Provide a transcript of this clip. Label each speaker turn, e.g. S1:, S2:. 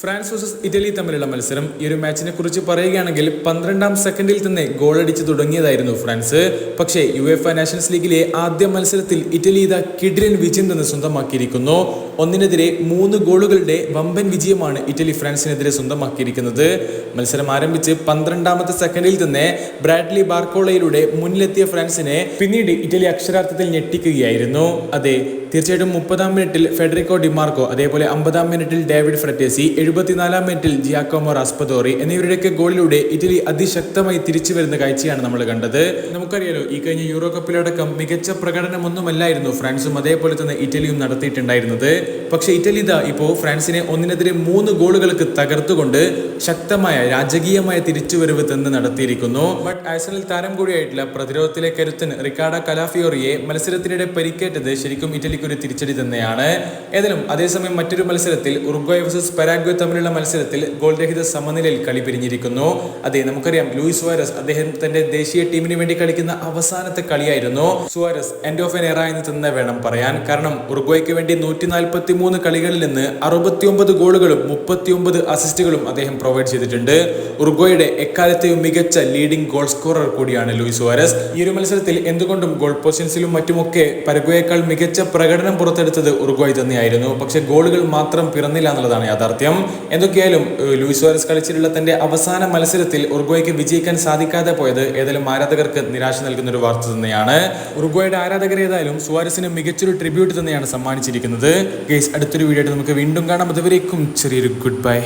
S1: France versus Italy തമ്മിലുള്ള മത്സരം ഈ ഒരു മാച്ചിനെ കുറിച്ച് പറയുകയാണെങ്കിൽ പന്ത്രണ്ടാം സെക്കൻഡിൽ തന്നെ ഗോളടിച്ച് തുടങ്ങിയതായിരുന്നു ഫ്രാൻസ്. പക്ഷേ യു എഫ് നാഷൻസ് ലീഗിലെ ആദ്യ മത്സരത്തിൽ ഇറ്റലി ഇതാ കിഡിലൻ വിജയം തന്നെ സ്വന്തമാക്കിയിരിക്കുന്നു. ഒന്നിനെതിരെ മൂന്ന് ഗോളുകളുടെ വമ്പൻ വിജയമാണ് ഇറ്റലി ഫ്രാൻസിനെതിരെ സ്വന്തമാക്കിയിരിക്കുന്നത്. മത്സരം ആരംഭിച്ച് പന്ത്രണ്ടാമത്തെ സെക്കൻഡിൽ തന്നെ ബ്രാഡ്ലി ബാർക്കോളയിലൂടെ മുന്നിലെത്തിയ ഫ്രാൻസിനെ പിന്നീട് ഇറ്റലി അക്ഷരാർത്ഥത്തിൽ ഞെട്ടിക്കുകയായിരുന്നു. അതെ തീർച്ചയായിട്ടും മുപ്പതാം മിനിറ്റിൽ ഫെഡറിക്കോ ഡിമാർക്കോ അതേപോലെ അമ്പതാം മിനിറ്റിൽ ഡേവിഡ് ഫ്രറ്റേസി എഴുപത്തിനാലാം മിനിറ്റിൽ ജിയാക്കോമോ റാസ്പദോറി എന്നിവരുടെയൊക്കെ ഗോളിലൂടെ ഇറ്റലി അതിശക്തമായി തിരിച്ചു വരുന്ന കാഴ്ചയാണ് നമ്മൾ കണ്ടത്. നമുക്കറിയാലോ ഈ കഴിഞ്ഞ യൂറോ കപ്പിലടക്കം മികച്ച പ്രകടനമൊന്നുമല്ലായിരുന്നു ഫ്രാൻസും അതേപോലെ തന്നെ ഇറ്റലിയും നടത്തിയിട്ടുണ്ടായിരുന്നത്. പക്ഷെ ഇറ്റലി ഇതാ ഇപ്പോൾ ഫ്രാൻസിനെ ഒന്നിനെതിരെ മൂന്ന് ഗോളുകൾക്ക് തകർത്തുകൊണ്ട് ശക്തമായ രാജകീയമായ തിരിച്ചുവരവ് തന്നെ നടത്തിയിരിക്കുന്നു. ബട്ട് ഐസണിൽ താരം കൂടിയായിട്ടുള്ള പ്രതിരോധത്തിലെ കരുത്തൻ റിക്കാർഡ കലാഫിയോറിയെ മത്സരത്തിനിടെ പരിക്കേറ്റത് ശരിക്കും ഇറ്റലിക്ക് ഒരു തിരിച്ചടി തന്നെയാണ്. ഏതായാലും അതേസമയം മറ്റൊരു മത്സരത്തിൽ ഉറുഗ്വേ വേഴ്സസ് പരാഗ്വേ തമ്മിലുള്ള മത്സരത്തിൽ ഗോൾ രഹിത സമനിലയിൽ കളി പിരിഞ്ഞിരിക്കുന്നു. അതെ നമുക്കറിയാം ലൂയിസ് സുവാരസ് അദ്ദേഹം തന്റെ ദേശീയ ടീമിന് വേണ്ടി കളിക്കുന്ന അവസാനത്തെ കളിയായിരുന്നു. സുവാരസ് എൻഡ് ഓഫ് എൻ എറ എന്ന് തന്നെ വേണം പറയാൻ. കാരണം ഉറുഗ്വായ്ക്ക് വേണ്ടി നൂറ്റി നാൽപ്പത്തി മൂന്ന് കളികളിൽ നിന്ന് അറുപത്തിയൊമ്പത് ഗോളുകളും മുപ്പത്തിയൊമ്പത് അസിസ്റ്റുകളും അദ്ദേഹം പ്രൊവൈഡ് ചെയ്തിട്ടുണ്ട്. ഉറുഗ്വയുടെ എക്കാലത്തെയും മികച്ച ലീഡിംഗ് ഗോൾ സ്കോറർ കൂടിയാണ് ലൂയിസ് സുവാരസ്. ഈ ഒരു മത്സരത്തിൽ എന്തുകൊണ്ടും ഗോൾ പൊസിഷൻസിലും മറ്റുമൊക്കെ പരഗ്വയേക്കാൾ മികച്ച പ്രകടനം പുറത്തെടുത്തത് ഉറുഗ്വായ് തന്നെയായിരുന്നു. പക്ഷേ ഗോളുകൾ മാത്രം പിറന്നില്ല എന്നുള്ളതാണ് യാഥാർത്ഥ്യം. എന്തൊക്കെയായാലും ലൂയിസ് സുവാരസ് കളിച്ചിട്ടുള്ള തന്റെ അവസാന മത്സരത്തിൽ ഉറുഗ്വായ്ക്ക് വിജയിക്കാൻ സാധിക്കാതെ പോയത് ഏതായാലും ആരാധകർക്ക് നിരാശ നൽകുന്ന ഒരു വാർത്ത തന്നെയാണ്. ഉറുഗ്വായുടെ ആരാധകർ ഏതായാലും സുവാരസിന് മികച്ചൊരു ട്രിബ്യൂട്ട് തന്നെയാണ് സമ്മാനിച്ചിരിക്കുന്നത്. ഗേസ് അടുത്തൊരു വീഡിയോ ആയിട്ട് നമുക്ക് വീണ്ടും കാണാം. അതുവരേക്കും ചെറിയൊരു ഗുഡ് ബൈ